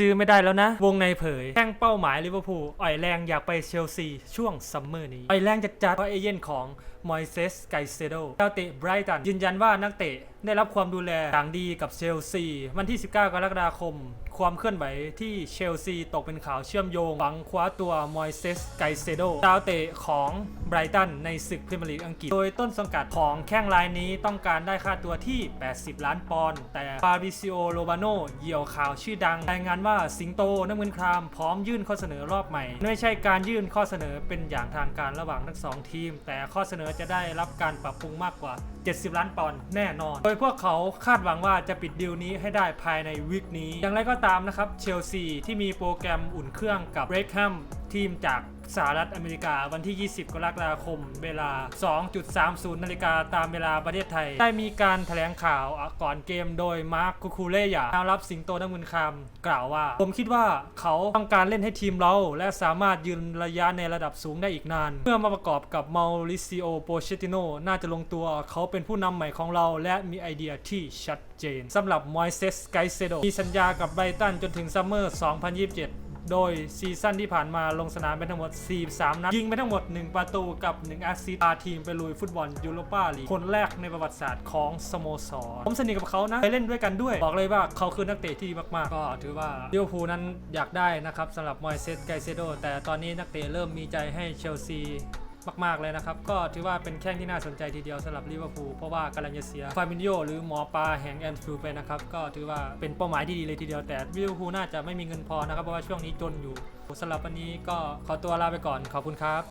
ซื้อไม่ได้แล้วนะ วงในเผยแข้งเป้าหมายลิเวอร์พูลอ่อยแรงอยากไปเชลซี ช่วงซัมเมอร์นี้อ่อยแรงจัดจัดเพราะเอเย่นของมอยเซสไกเซโดดาเตะไบรตันยืนยันว่านักเตะ ได้รับความดูแลอย่างดีกับเชลซี วันที่ 19 กรกฎาคม ความเคลื่อนไหวที่เชลซีตกเป็นข่าวเชื่อมโยงหวังคว้าตัวมอยเซสไกเซโดดาวเตะของไบรตันในศึกพรีเมียร์ลีกอังกฤษ โดยต้นสังกัดของแข้งรายนี้ต้องการได้ค่าตัวที่ 80 ล้านปอนด์แต่ฟาบิซิโอโรบาโนเหยี่ยวข่าวชื่อดังรายงานว่าสิงโตน้ำเงินครามพร้อมยื่นข้อเสนอรอบใหม่ ไม่ใช่การยื่นข้อเสนอเป็นอย่างทางการระหว่างทั้งสองทีม แต่ข้อเสนอจะได้รับการปรับปรุงมากกว่า 70 ล้านปอนด์แน่นอน โดยพวกเขาคาดหวังว่าจะปิดดีลนี้ให้ได้ภายในวีคนี้ อย่างไรก็ตามนะครับเชลซีที่มีโปรแกรมอุ่นเครื่องกับเบรกแฮมทีมจาก สหรัฐอเมริกาวันที่ 20 กรกฎาคม เวลา 2.30 นาฬิกาตามเวลาประเทศไทย ได้มีการแถลงข่าวก่อนเกมโดยมาร์คคูคูเล่ยาแนวรับสิงโตน้ำเงินคำกล่าวว่า ผมคิดว่าเขาต้องการเล่นให้ทีมเรา และสามารถยืนระยะในระดับสูงได้อีกนาน เมื่อมาประกอบกับมาริซิโอโปเชติโนน่าจะลงตัวเขาเป็นผู้นำใหม่ของเราและมีไอเดียที่ชัดเจนสำหรับมอยเซสไกเซโดมีสัญญากับไบรตันจนถึงซัมเมอร์ 2027 โดยซีซั่นที่ผ่านมาลงสนามไปทั้งหมด 43 นัด ยิงไปทั้งหมด 1 ประตูกับ1แอาซิสต์พาทีมไปลุยฟุตบอลยูโรปาลีกคนแรกในประวัติศาสตร์ของสโมสร ผมสนิทกับเขานะไปเล่นด้วยกันด้วย บอกเลยว่าเขาคือนักเตะที่ดีมากๆ ก็ถือว่าลิเวอร์พูลนั้นอยากได้นะครับสำหรับมอยเซสไกเซโดแต่ตอนนี้นักเตะเริ่มมีใจให้เชลซี มากๆเลยนะครับ ก็ถือว่าเป็นแข้งที่น่าสนใจทีเดียวสำหรับลิเวอร์พูลเพราะว่ากำลังจะเสียฟาบินโยหรือหมอปลาแห่งแอนฟิลด์ไปนะครับ ก็ถือว่าเป็นเป้าหมายที่ดีเลยทีเดียวแต่ลิเวอร์พูลน่าจะไม่มีเงินพอนะครับเพราะว่าช่วงนี้จนอยู่สำหรับวันนี้ก็ขอตัวลาไปก่อนขอบคุณครับ